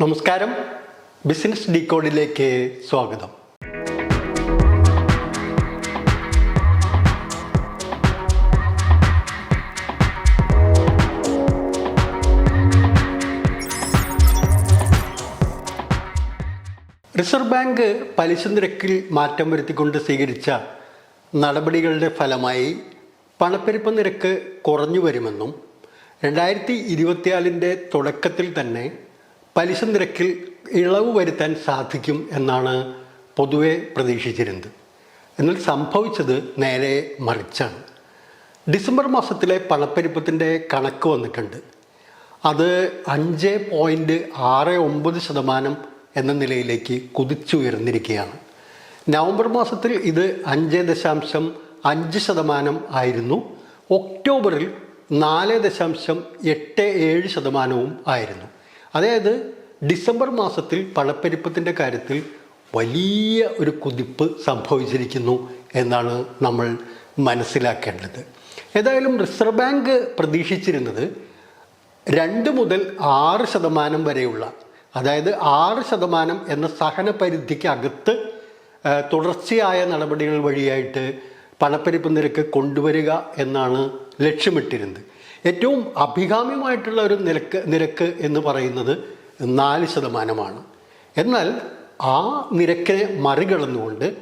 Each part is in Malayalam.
നമസ്കാരം. ബിസിനസ് ഡീകോഡിലേക്ക് സ്വാഗതം. റിസർവ് ബാങ്ക് പലിശ നിരക്കിൽ മാറ്റം വരുത്തിക്കൊണ്ട് സ്വീകരിച്ച നടപടികളുടെ ഫലമായി പണപ്പെരുപ്പ നിരക്ക് കുറഞ്ഞു വരുമെന്നും രണ്ടായിരത്തി ഇരുപത്തിനാലിന്റെ തുടക്കത്തിൽ തന്നെ പലിശ നിരക്കിൽ ഇളവ് വരുത്താൻ സാധിക്കും എന്നാണ് പൊതുവെ പ്രതീക്ഷിച്ചിരുന്നത്. എന്നാൽ സംഭവിച്ചത് നേരെ മറിച്ചാണ്. ഡിസംബർ മാസത്തിലെ പണപ്പെരുപ്പത്തിന്റെ കണക്ക് വന്നിട്ടുണ്ട്. അത് അഞ്ച് പോയിന്റ് ആറ് ഒമ്പത് ശതമാനം എന്ന നിലയിലേക്ക് കുതിച്ചുയർന്നിരിക്കുകയാണ്. നവംബർ മാസത്തിൽ ഇത് അഞ്ച് ദശാംശം അഞ്ച് ശതമാനം ആയിരുന്നു. ഒക്ടോബറിൽ നാല് ദശാംശം എട്ട് ഏഴ് ശതമാനവും ആയിരുന്നു. അതായത് ഡിസംബർ മാസത്തിൽ പണപ്പെരുപ്പത്തിന്റെ കാര്യത്തിൽ വലിയ ഒരു കുതിപ്പ് സംഭവിച്ചിരിക്കുന്നു എന്നാണ് നമ്മൾ മനസ്സിലാക്കേണ്ടത്. ഏതായാലും റിസർവ് ബാങ്ക് പ്രതീക്ഷിച്ചിരുന്നത് രണ്ട് മുതൽ ആറ് ശതമാനം വരെയുള്ള അതായത് ആറ് ശതമാനം എന്ന സഹന പരിധിക്ക് അകത്ത് തുടർച്ചയായ നടപടികൾ വഴിയായിട്ട് പണപ്പെരുപ്പ് നിരക്ക് കൊണ്ടുവരിക എന്നാണ് ലക്ഷ്യമിട്ടിരുന്നത്. ഏറ്റവും അഭികാമ്യമായിട്ടുള്ള ഒരു നിരക്ക് നിരക്ക് എന്ന് പറയുന്നത് നാല് ശതമാനമാണ്. എന്നാൽ ആ നിരക്കിനെ മറികടന്നുകൊണ്ട്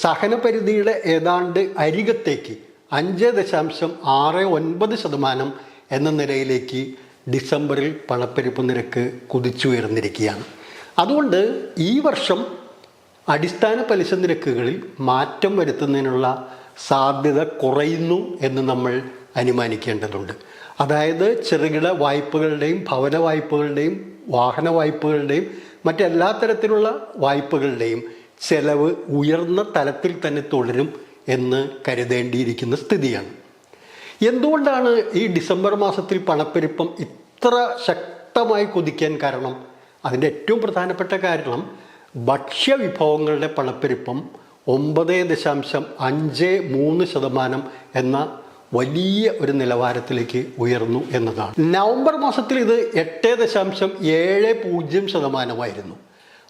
സഹനപരിധിയുടെ ഏതാണ്ട് അരികത്തേക്ക് അഞ്ച് ദശാംശം ആറ് ഒൻപത് ശതമാനം എന്ന നിലയിലേക്ക് ഡിസംബറിൽ പണപ്പെരുപ്പ് നിരക്ക് കുതിച്ചുയർന്നിരിക്കുകയാണ്. അതുകൊണ്ട് ഈ വർഷം അടിസ്ഥാന പലിശ നിരക്കുകളിൽ മാറ്റം വരുത്തുന്നതിനുള്ള സാധ്യത കുറയുന്നു എന്ന് നമ്മൾ അനുമാനിക്കേണ്ടതുണ്ട്. അതായത് ചെറുകിട വായ്പകളുടെയും ഭവന വായ്പകളുടെയും വാഹന വായ്പകളുടെയും മറ്റെല്ലാ തരത്തിലുള്ള വായ്പകളുടെയും ചെലവ് ഉയർന്ന തലത്തിൽ തന്നെ തുടരും എന്ന് കരുതേണ്ടിയിരിക്കുന്ന സ്ഥിതിയാണ്. എന്തുകൊണ്ടാണ് ഈ ഡിസംബർ മാസത്തിൽ പണപ്പെരുപ്പം ഇത്ര ശക്തമായി കുതിക്കാൻ കാരണം? അതിന്റെ ഏറ്റവും പ്രധാനപ്പെട്ട കാരണം ഭക്ഷ്യവിഭവങ്ങളുടെ പണപ്പെരുപ്പം ഒമ്പത് ദശാംശം അഞ്ച് മൂന്ന് ശതമാനം എന്ന വലിയ ഒരു നിലവാരത്തിലേക്ക് ഉയർന്നു എന്നതാണ്. നവംബർ മാസത്തിൽ ഇത് എട്ട് ദശാംശം ഏഴ് പൂജ്യം ശതമാനമായിരുന്നു.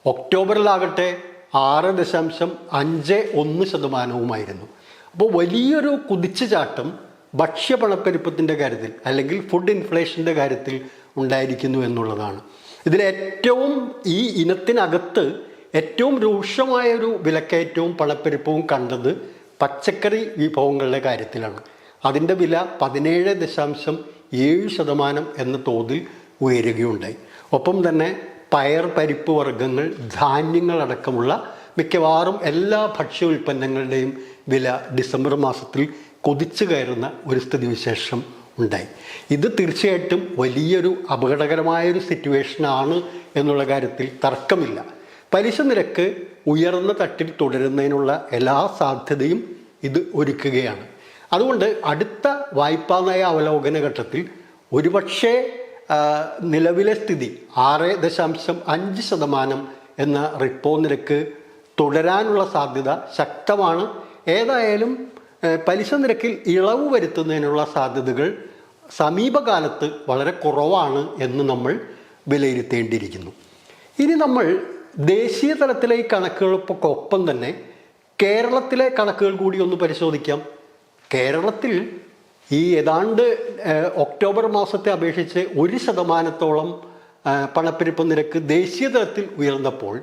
ഒക്ടോബറിലാകട്ടെ ആറ് ദശാംശം അഞ്ച് ഒന്ന് ശതമാനവുമായിരുന്നു. അപ്പോൾ വലിയൊരു കുതിച്ചുചാട്ടം ഭക്ഷ്യപണപ്പെരുപ്പത്തിന്റെ കാര്യത്തിൽ അല്ലെങ്കിൽ ഫുഡ് ഇൻഫ്ലേഷന്റെ കാര്യത്തിൽ ഉണ്ടായിരിക്കുന്നു എന്നുള്ളതാണ്. ഇതിലേറ്റവും ഈ ഇനത്തിനകത്ത് ഏറ്റവും രൂക്ഷമായ ഒരു വിലക്കയറ്റവും പണപ്പെരുപ്പവും കണ്ടത് പച്ചക്കറി വിഭവങ്ങളുടെ കാര്യത്തിലാണ്. അതിന്റെ വില പതിനേഴ് ദശാംശം ഏഴ് ശതമാനം എന്ന തോതിൽ ഉയരുകയുണ്ടായി. ഒപ്പം തന്നെ പയർ പരിപ്പ് വർഗങ്ങൾ ധാന്യങ്ങളടക്കമുള്ള മിക്കവാറും എല്ലാ ഭക്ഷ്യ ഉൽപ്പന്നങ്ങളുടെയും വില ഡിസംബർ മാസത്തിൽ കൊതിച്ചു കയറുന്ന ഒരു സ്ഥിതിവിശേഷം ഉണ്ടായി. ഇത് തീർച്ചയായിട്ടും വലിയൊരു അപകടകരമായൊരു സിറ്റുവേഷനാണ് എന്നുള്ള കാര്യത്തിൽ തർക്കമില്ല. പലിശ നിരക്ക് ഉയർന്ന തട്ടിൽ തുടരുന്നതിനുള്ള എല്ലാ സാധ്യതയും ഇത് ഒരുക്കുകയാണ്. അതുകൊണ്ട് അടുത്ത വായ്പാ നയ അവലോകന ഘട്ടത്തിൽ ഒരുപക്ഷേ നിലവിലെ സ്ഥിതി ആറ് ദശാംശം അഞ്ച് ശതമാനം എന്ന റിപ്പോ നിരക്ക് തുടരാനുള്ള സാധ്യത ശക്തമാണ്. ഏതായാലും പലിശ നിരക്കിൽ ഇളവ് വരുത്തുന്നതിനുള്ള സാധ്യതകൾ സമീപകാലത്ത് വളരെ കുറവാണ് എന്ന് നമ്മൾ വിലയിരുത്തേണ്ടിയിരിക്കുന്നു. ഇനി നമ്മൾ ദേശീയ തലത്തിലെ ഈ കണക്കുകൾക്കൊപ്പം തന്നെ കേരളത്തിലെ കണക്കുകൾ കൂടി ഒന്ന് പരിശോധിക്കാം. കേരളത്തിൽ ഈ ഏതാണ്ട് ഒക്ടോബർ മാസത്തെ അപേക്ഷിച്ച് ഒരു ശതമാനത്തോളം പണപ്പെരുപ്പ് നിരക്ക് ദേശീയ തലത്തിൽ ഉയർന്നപ്പോൾ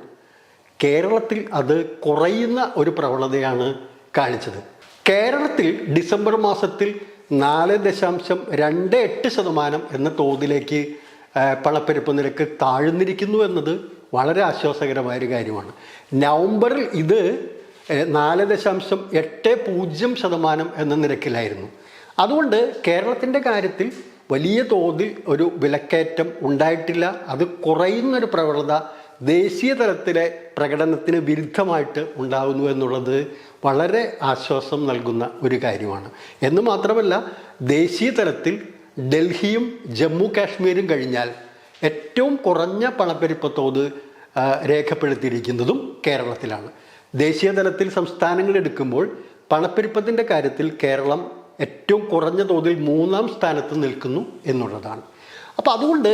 കേരളത്തിൽ അത് കുറയുന്ന ഒരു പ്രവണതയാണ് കാണിച്ചത്. കേരളത്തിൽ ഡിസംബർ മാസത്തിൽ നാല് ദശാംശം രണ്ട് എട്ട് ശതമാനം എന്ന തോതിലേക്ക് പണപ്പെരുപ്പ് നിരക്ക് താഴ്ന്നിരിക്കുന്നു എന്നത് വളരെ ആശ്വാസകരമായൊരു കാര്യമാണ്. നവംബറിൽ ഇത് നാല് ദശാംശം എട്ട് പൂജ്യം ശതമാനം എന്ന നിരക്കിലായിരുന്നു. അതുകൊണ്ട് കേരളത്തിന്റെ കാര്യത്തിൽ വലിയ തോതിൽ ഒരു വിലക്കയറ്റം ഉണ്ടായിട്ടില്ല. അത് കുറയുന്നൊരു പ്രവണത ദേശീയ തലത്തിലെ പ്രകടനത്തിന് വിരുദ്ധമായിട്ട് ഉണ്ടാകുന്നു എന്നുള്ളത് വളരെ ആശ്വാസം നൽകുന്ന ഒരു കാര്യമാണ്. എന്ന് മാത്രമല്ല ദേശീയ തലത്തിൽ ഡൽഹിയും ജമ്മു കാശ്മീരും കഴിഞ്ഞാൽ ഏറ്റവും കുറഞ്ഞ പണപ്പെരുപ്പ തോത് രേഖപ്പെടുത്തിയിരിക്കുന്നതും കേരളത്തിലാണ്. ദേശീയ തലത്തിൽ സംസ്ഥാനങ്ങൾ എടുക്കുമ്പോൾ പണപ്പെരുപ്പത്തിന്റെ കാര്യത്തിൽ കേരളം ഏറ്റവും കുറഞ്ഞ തോതിൽ മൂന്നാം സ്ഥാനത്ത് നിൽക്കുന്നു എന്നുള്ളതാണ്. അപ്പോൾ അതുകൊണ്ട്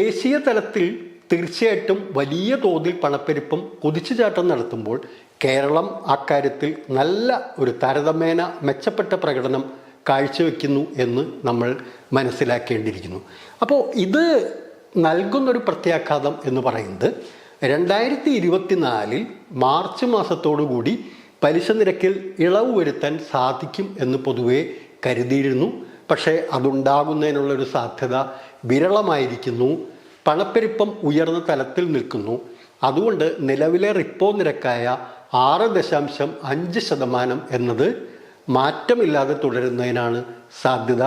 ദേശീയ തലത്തിൽ തീർച്ചയായിട്ടും വലിയ തോതിൽ പണപ്പെരുപ്പം കുതിച്ചുചാട്ടം നടത്തുമ്പോൾ കേരളം അക്കാര്യത്തിൽ നല്ല ഒരു താരതമ്യേന മെച്ചപ്പെട്ട പ്രകടനം കാഴ്ചവെക്കുന്നു എന്ന് നമ്മൾ മനസ്സിലാക്കേണ്ടിയിരിക്കുന്നു. അപ്പോൾ ഇത് നൽകുന്നൊരു പ്രത്യാഘാതം എന്ന് പറയുന്നത് രണ്ടായിരത്തി ഇരുപത്തിനാലിൽ മാർച്ച് മാസത്തോടുകൂടി പലിശ നിരക്കിൽ ഇളവ് വരുത്താൻ സാധിക്കും എന്ന് പൊതുവെ കരുതിയിരുന്നു. പക്ഷേ അതുണ്ടാകുന്നതിനുള്ളൊരു സാധ്യത വിരളമായിരിക്കുന്നു. പണപ്പെരുപ്പം ഉയർന്ന തലത്തിൽ നിൽക്കുന്നു. അതുകൊണ്ട് നിലവിലെ റിപ്പോ നിരക്കായ ആറ് ദശാംശം അഞ്ച് ശതമാനം എന്നത് മാറ്റമില്ലാതെ തുടരുന്നതിനാണ് സാധ്യത.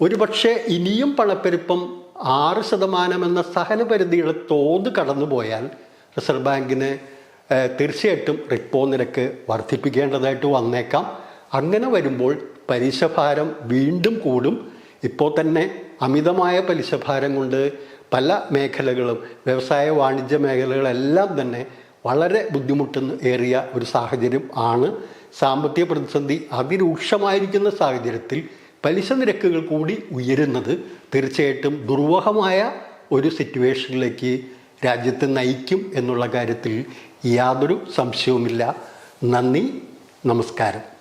ഒരുപക്ഷെ ഇനിയും പണപ്പെരുപ്പം ആറ് ശതമാനം എന്ന സഹനപരിധിയുടെ തോത് കടന്നുപോയാൽ റിസർവ് ബാങ്കിന് തീർച്ചയായിട്ടും റിപ്പോ നിരക്ക് വർദ്ധിപ്പിക്കേണ്ടതായിട്ട് വന്നേക്കാം. അങ്ങനെ വരുമ്പോൾ പലിശഭാരം വീണ്ടും കൂടും. ഇപ്പോൾ തന്നെ അമിതമായ പലിശഭാരം കൊണ്ട് പല മേഖലകളും വ്യവസായ വാണിജ്യ മേഖലകളെല്ലാം തന്നെ വളരെ ബുദ്ധിമുട്ടുന്ന ഏറിയ ഒരു സാഹചര്യം ആണ്. സാമ്പത്തിക പ്രതിസന്ധി അതിരൂക്ഷമായിരിക്കുന്ന സാഹചര്യത്തിൽ പലിശ നിരക്കുകൾ കൂടി ഉയരുന്നത് തീർച്ചയായിട്ടും ദുർവഹമായ ഒരു സിറ്റുവേഷനിലേക്ക് രാജ്യത്തെ നയിക്കും എന്നുള്ള കാര്യത്തിൽ യാതൊരു സംശയവുമില്ല. നന്ദി നമസ്കാരം.